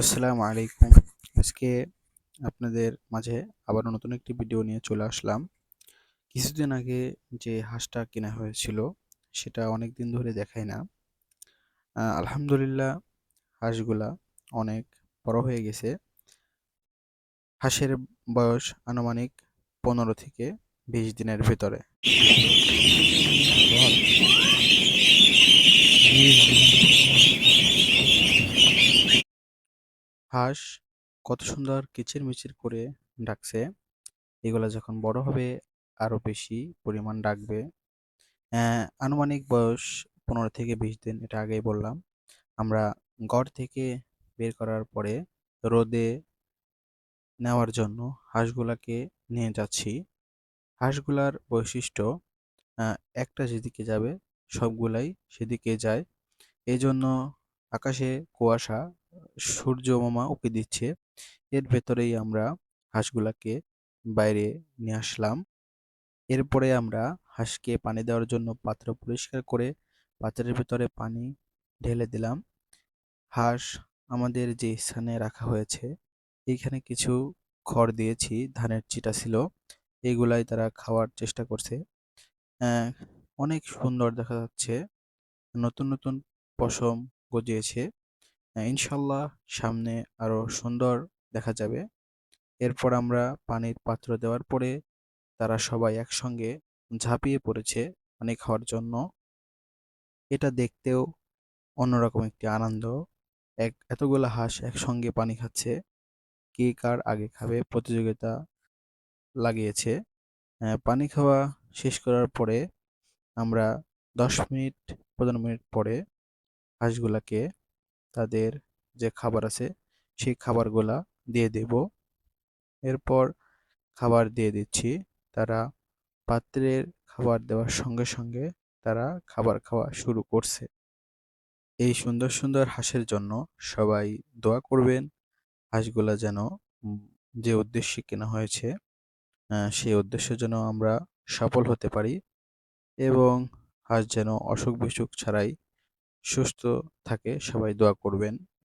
আসসালামু আলাইকুম। আজকে আপনাদের মাঝে আবারও নতুন একটি ভিডিও নিয়ে চলে আসলাম। কিছুদিন আগে যে হাঁসটা কেনা হয়েছিল, সেটা অনেক দিন ধরে দেখাই না। আলহামদুলিল্লাহ, হাঁসগুলা অনেক বড় হয়ে গেছে। হাঁসের বয়স আনুমানিক পনেরো থেকে বিশ দিনের ভেতরে। হাঁস কত সুন্দর কিচিরমিচির করে ডাকছে। এগুলা যখন বড় হবে আরও বেশি পরিমাণ ডাকবে। আনুমানিক বয়স পনেরো থেকে বিশ দিন, এটা আগেই বললাম। আমরা ঘর থেকে বের করার পরে রোদে নেওয়ার জন্য হাঁসগুলাকে নিয়ে যাচ্ছি। হাঁসগুলার বৈশিষ্ট্য একটা যেদিকে যাবে সবগুলাই সেদিকে যায়। এই জন্য আকাশে কুয়াশা সূর্য মামা উঁকি দিচ্ছে। এর ভেতরেই আমরা হাঁসগুলাকে বাইরে নিয়ে আসলাম। এরপরে আমরা হাঁসকে পানি দেওয়ার জন্য পাত্র পরিষ্কার করে পাত্রের ভেতরে পানি ঢেলে দিলাম। হাঁস আমাদের যে স্থানে রাখা হয়েছে, এইখানে কিছু খড় দিয়েছি, ধানের চিটা ছিল, এগুলাই তারা খাওয়ার চেষ্টা করছে। অনেক সুন্দর দেখা যাচ্ছে। নতুন নতুন পশম গজিয়েছে। ইনশাল্লাহ সামনে আরও সুন্দর দেখা যাবে। এরপর আমরা পানির পাত্র দেওয়ার পরে তারা সবাই একসঙ্গে ঝাঁপিয়ে পড়েছে পানি খাওয়ার জন্য। এটা দেখতেও অন্যরকম একটি আনন্দ। এক, এতগুলো হাঁস একসঙ্গে পানি খাচ্ছে। কে কার আগে খাবে প্রতিযোগিতা লাগিয়েছে। পানি খাওয়া শেষ করার পরে আমরা দশ মিনিট, পনেরো মিনিট পরে হাঁসগুলাকে তাদের যে খাবার আছে, সেই খাবারগুলা দিয়ে দেব। এরপর খাবার দিয়ে দিচ্ছি। তারা পাত্রের খাবার দেওয়ার সঙ্গে সঙ্গে তারা খাবার খাওয়া শুরু করছে। এই সুন্দর সুন্দর হাঁসের জন্য সবাই দোয়া করবেন, হাঁসগুলা যেন যে উদ্দেশ্যে কেনা হয়েছে সেই উদ্দেশ্যে যেন আমরা সফল হতে পারি এবং হাঁস যেন অসুখ বিসুখ ছাড়াই সুস্থ থাকে সবাই দোয়া করবেন।